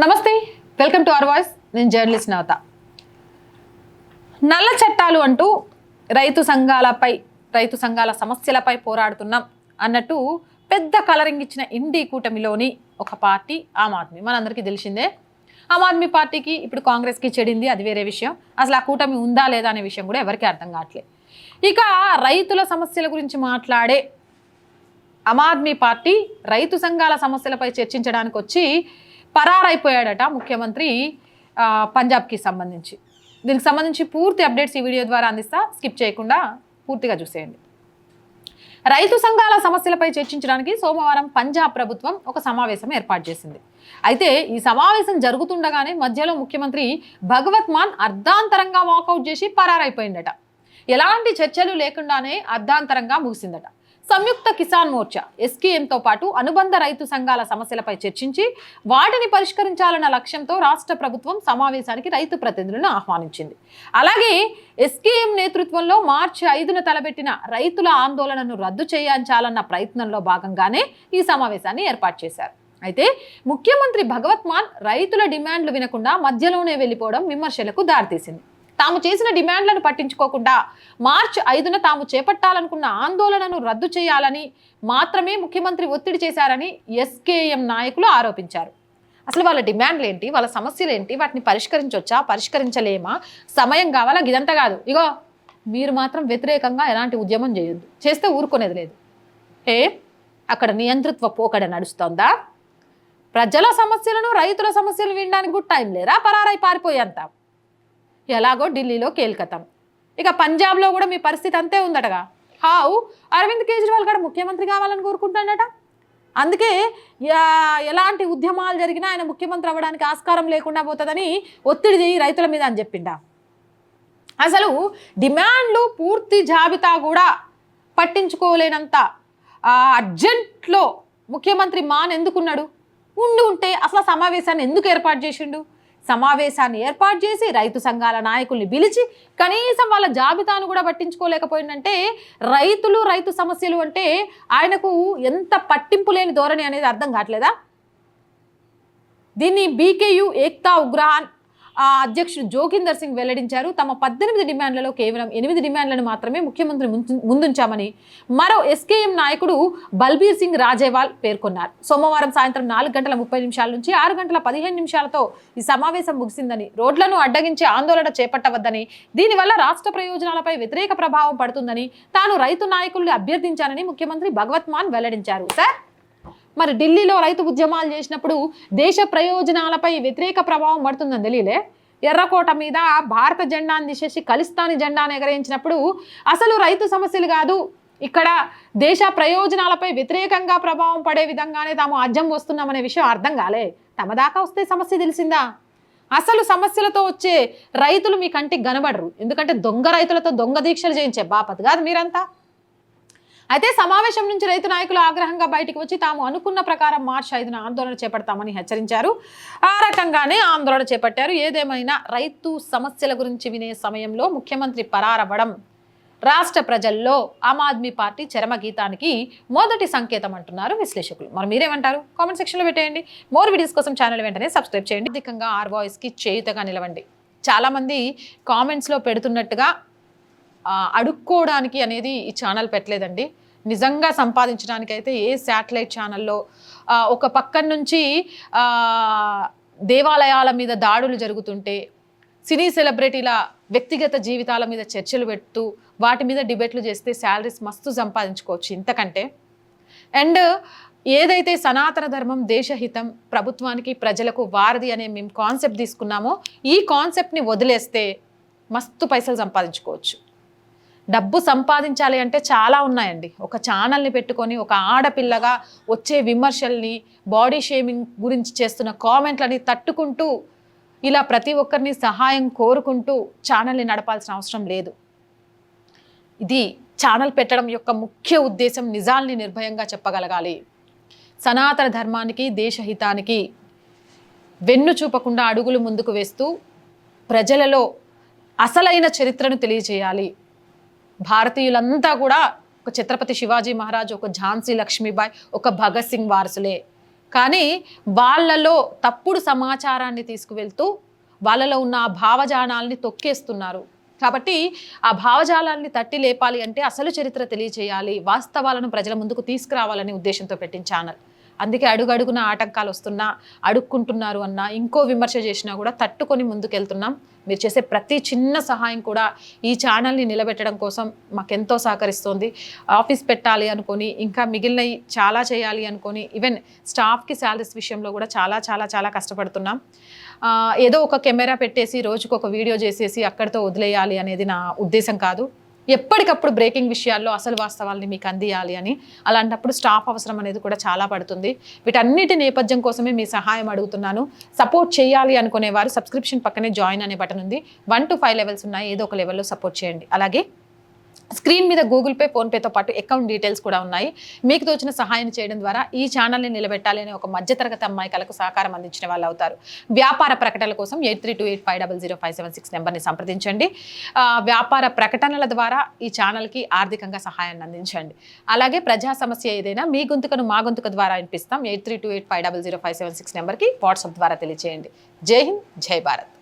నమస్తే welcome to our voice. నేను journalist నవత. నల్ల చట్టాలు అంటూ రైతు సంఘాలపై రైతు సంఘాల సమస్యలపై పోరాడుతున్నాం అన్నట్టు పెద్ద కలరింగ్ ఇచ్చిన ఇండి కూటమిలోని ఒక పార్టీ ఆమ్ ఆద్మీ. మనందరికీ తెలిసిందే. ఆమ్ ఆద్మీ పార్టీకి ఇప్పుడు కాంగ్రెస్కి చెడింది అది వేరే విషయం. అసలు ఆ కూటమి ఉందా లేదా అనే విషయం కూడా ఎవరికీ అర్థం కావట్లేదు ఇక రైతుల సమస్యల గురించి మాట్లాడే ఆమ్ ఆద్మీ పార్టీ రైతు సంఘాల సమస్యలపై చర్చించడానికి వచ్చి పరారైపోయాడట ముఖ్యమంత్రి పంజాబ్కి సంబంధించి. దీనికి సంబంధించి పూర్తి అప్డేట్స్ ఈ వీడియో ద్వారా అందిస్తా. స్కిప్ చేయకుండా పూర్తిగా చూసేయండి. రైతు సంఘాల సమస్యలపై చర్చించడానికి సోమవారం పంజాబ్ ప్రభుత్వం ఒక సమావేశం ఏర్పాటు చేసింది. అయితే ఈ సమావేశం జరుగుతుండగానే మధ్యలో ముఖ్యమంత్రి భగవత్ మాన్ అర్ధాంతరంగా వాకౌట్ చేసి పరారైపోయిందట. ఎలాంటి చర్చలు లేకుండానే అర్ధాంతరంగా ముగిసిందట. సంయుక్త కిసాన్ మోర్చా ఎస్కేఎంతో పాటు అనుబంధ రైతు సంఘాల సమస్యలపై చర్చించి వాటిని పరిష్కరించాలన్న లక్ష్యంతో రాష్ట్ర ప్రభుత్వం సమావేశానికి రైతు ప్రతినిధులను ఆహ్వానించింది. అలాగే ఎస్కేఎం నేతృత్వంలో మార్చి ఐదున తలపెట్టిన రైతుల ఆందోళనను రద్దు చేయించాలన్న ప్రయత్నంలో భాగంగానే ఈ సమావేశాన్ని ఏర్పాటు చేశారు. అయితే ముఖ్యమంత్రి భగవత్ మాన్ రైతుల డిమాండ్లు వినకుండా మధ్యలోనే వెళ్ళిపోవడం విమర్శలకు దారితీసింది. తాము చేసిన డిమాండ్లను పట్టించుకోకుండా మార్చి ఐదున తాము చేపట్టాలనుకున్న ఆందోళనను రద్దు చేయాలని మాత్రమే ముఖ్యమంత్రి ఒత్తిడి చేశారని ఎస్కేఎం నాయకులు ఆరోపించారు. అసలు వాళ్ళ డిమాండ్లు ఏంటి వాళ్ళ సమస్యలు ఏంటి వాటిని పరిష్కరించవచ్చా పరిష్కరించలేమా? సమయం కావాలా? ఇదంతా కాదు. ఇగో మీరు మాత్రం వ్యతిరేకంగా ఎలాంటి ఉద్యమం చేయొద్దు. చేస్తే ఊరుకునేది లేదు. ఏ? అక్కడ నియంతృత్వ పోకడ నడుస్తోందా? ప్రజల సమస్యలను రైతుల సమస్యలు వినడానికి కూడా టైం లేరా? పరారై పారిపోయేంత. ఎలాగో ఢిల్లీలో కేల్కతాం. ఇక పంజాబ్లో కూడా మీ పరిస్థితి అంతే ఉందటగా. హావు? అరవింద్ కేజ్రీవాల్ గారు ముఖ్యమంత్రి కావాలని కోరుకుంటాడట అందుకే ఎలాంటి ఉద్యమాలు జరిగినా ఆయన ముఖ్యమంత్రి అవ్వడానికి ఆస్కారం లేకుండా పోతుందని ఒత్తిడి చేయి రైతుల మీద అని చెప్పిండా. అసలు డిమాండ్లు పూర్తి జాబితా కూడా పట్టించుకోలేనంత అర్జెంట్లో ముఖ్యమంత్రి మాన్ ఎందుకున్నాడు ఉండి ఉంటే అసలు సమావేశాన్ని ఎందుకు ఏర్పాటు చేసిండు? సమావేశాన్ని ఏర్పాటు చేసి రైతు సంఘాల నాయకుల్ని పిలిచి కనీసం వాళ్ళ జాబితాను కూడా పట్టించుకోలేకపోయిందంటే రైతులు రైతు సమస్యలు అంటే ఆయనకు ఎంత పట్టింపు లేని ధోరణి అనేది అర్థం కావట్లేదా? దీన్ని బీకేయు ఏక్తా ఉగ్రహాన్ అధ్యక్షుడు జోగిందర్ సింగ్ వెల్లడించారు. తమ పద్దెనిమిది డిమాండ్లలో కేవలం ఎనిమిది డిమాండ్లను మాత్రమే ముఖ్యమంత్రి ముందు- ముందుంచామని మరో ఎస్కేఎం నాయకుడు బల్బీర్ సింగ్ రాజేవాల్ పేర్కొన్నారు. సోమవారం సాయంత్రం నాలుగు గంటల ముప్పై నిమిషాల నుంచి ఆరు గంటల పదిహేను నిమిషాలతో ఈ సమావేశం ముగిసిందని రోడ్లను అడ్డగించే ఆందోళన చేపట్టవద్దని దీనివల్ల రాష్ట్ర ప్రయోజనాలపై వ్యతిరేక ప్రభావం పడుతుందని తాను రైతు నాయకుల్ని అభ్యర్థించానని ముఖ్యమంత్రి భగవత్ మాన్ వెల్లడించారు. సార్? మరి ఢిల్లీలో రైతు ఉద్యమాలు చేసినప్పుడు దేశ ప్రయోజనాలపై వ్యతిరేక ప్రభావం పడుతుందని తెలియలే. ఎర్రకోట మీద భారత జెండాను తీసేసి ఖలిస్తానీ జెండాను ఎగరేయించినప్పుడు అసలు రైతు సమస్యలు కాదు. ఇక్కడ దేశ ప్రయోజనాలపై వ్యతిరేకంగా ప్రభావం పడే విధంగానే తాము అర్జం వస్తున్నామనే విషయం అర్థం కాలే. తమ దాకా వస్తే సమస్య తెలిసిందా? అసలు సమస్యలతో వచ్చే రైతులు మీ కంటికి కనబడరు. ఎందుకంటే దొంగ రైతులతో దొంగ దీక్షలు చేయించే బాపత్ కాదు మీరంతా. అయితే సమావేశం నుంచి రైతు నాయకులు ఆగ్రహంగా బయటికి వచ్చి తాము అనుకున్న ప్రకారం మార్చి ఐదున ఆందోళన చేపడతామని హెచ్చరించారు. ఆ రకంగానే ఆందోళన చేపట్టారు. ఏదేమైనా రైతు సమస్యల గురించి వినే సమయంలో ముఖ్యమంత్రి పరారవ్వడం రాష్ట్ర ప్రజల్లో ఆమ్ ఆద్మీ పార్టీ చరమగీతానికి మొదటి సంకేతం అంటున్నారు విశ్లేషకులు. మరి మీరేమంటారు? కామెంట్ సెక్షన్లో పెట్టేయండి. మోర్ వీడియోస్ కోసం ఛానల్ వెంటనే సబ్స్క్రైబ్ చేయండి. అధికంగా ఆర్ వాయిస్కి చేయుతగా నిలవండి. చాలామంది కామెంట్స్లో పెడుతున్నట్టుగా అడుక్కోవడానికి అనేది ఈ ఛానల్ పెట్టలేదండి. నిజంగా సంపాదించడానికి అయితే ఏ శాటిలైట్ ఛానల్లో ఒక పక్కన నుంచి దేవాలయాల మీద దాడులు జరుగుతుంటే సినీ సెలబ్రిటీల వ్యక్తిగత జీవితాల మీద చర్చలు పెడుతూ వాటి మీద డిబేట్లు చేస్తే శాలరీస్ మస్తు సంపాదించుకోవచ్చు ఇంతకంటే. అండ్ ఏదైతే సనాతన ధర్మం దేశహితం ప్రభుత్వానికి ప్రజలకు వారధి అనే మేము కాన్సెప్ట్ తీసుకున్నామో ఈ కాన్సెప్ట్ని వదిలేస్తే మస్తు పైసలు సంపాదించుకోవచ్చు. డబ్బు సంపాదించాలి అంటే చాలా ఉన్నాయండి. ఒక ఛానల్ని పెట్టుకొని ఒక ఆడపిల్లగా వచ్చే విమర్శల్ని బాడీ షేమింగ్ గురించి చేస్తున్న కామెంట్లని తట్టుకుంటూ ఇలా ప్రతి ఒక్కరిని సహాయం కోరుకుంటూ ఛానల్ని నడపాల్సిన అవసరం లేదు. ఇది ఛానల్ పెట్టడం యొక్క ముఖ్య ఉద్దేశం నిజాల్ని నిర్భయంగా చెప్పగలగాలి. సనాతన ధర్మానికి దేశహితానికి వెన్ను చూపకుండా అడుగులు ముందుకు వేస్తూ ప్రజలలో అసలైన చరిత్రను తెలియజేయాలి. భారతీయులంతా కూడా ఒక ఛత్రపతి శివాజీ మహారాజ్ ఒక ఝాన్సీ లక్ష్మీబాయి ఒక భగత్ సింగ్ వారసులే. కానీ వాళ్ళలో తప్పుడు సమాచారాన్ని తీసుకువెళ్తూ వాళ్ళలో ఉన్న ఆ భావజాలాన్ని తొక్కేస్తున్నారు. కాబట్టి ఆ భావజాలాన్ని తట్టి లేపాలి అంటే అసలు చరిత్ర తెలియచేయాలి వాస్తవాలను ప్రజల ముందుకు తీసుకురావాలనే ఉద్దేశంతో పెట్టిన ఛానల్. అందుకే అడుగడుగున ఆటంకాలు వస్తున్నా అడుక్కుంటున్నారు అన్నా ఇంకో విమర్శ చేసినా కూడా తట్టుకొని ముందుకెళ్తున్నాం. మీరు చేసే ప్రతి చిన్న సహాయం కూడా ఈ ఛానల్ని నిలబెట్టడం కోసం మాకెంతో సహకరిస్తోంది. ఆఫీస్ పెట్టాలి అనుకొని ఇంకా మిగిలినవి చాలా చేయాలి అనుకొని ఈవెన్ స్టాఫ్కి శాలరీస్ విషయంలో కూడా చాలా చాలా చాలా కష్టపడుతున్నాం. ఏదో ఒక కెమెరా పెట్టేసి రోజుకు ఒక వీడియో చేసేసి అక్కడితో వదిలేయాలి అనేది నా ఉద్దేశం కాదు. ఎప్పటికప్పుడు బ్రేకింగ్ విషయాల్లో అసలు వాస్తవాల్ని మీకు అందియాలి అని అలాంటప్పుడు స్టాఫ్ అవసరం అనేది కూడా చాలా పడుతుంది. వీటన్నిటి నేపథ్యం కోసమే మీ సహాయం అడుగుతున్నాను. సపోర్ట్ చేయాలి అనుకునేవారు సబ్స్క్రిప్షన్ పక్కనే జాయిన్ అనే బటన్ ఉంది. వన్ టు ఫైవ్ లెవెల్స్ ఉన్నాయి. ఏదో ఒక లెవెల్లో సపోర్ట్ చేయండి. అలాగే స్క్రీన్ మీద గూగుల్ పే ఫోన్పేతో పాటు అకౌంట్ డీటెయిల్స్ కూడా ఉన్నాయి. మీకు తోచిన సహాయం చేయడం ద్వారా ఈ ఛానల్ని నిలబెట్టాలి అనే ఒక మధ్యతరగతి అమ్మాయికలకు సహకారం అందించిన వాళ్ళు అవుతారు. వ్యాపార ప్రకటనల కోసం eight three two eight five double zero five seven six నెంబర్ని సంప్రదించండి. వ్యాపార ప్రకటనల ద్వారా ఈ ఛానల్కి ఆర్థికంగా సహాయాన్ని అందించండి. అలాగే ప్రజా సమస్య ఏదైనా మీ గొంతుకను మా గొంతుక ద్వారా వినిపిస్తాం. Eight three two eight five double zero five seven six నెంబర్కి వాట్సాప్ ద్వారా తెలియజేయండి జై హింద్ జై భారత్.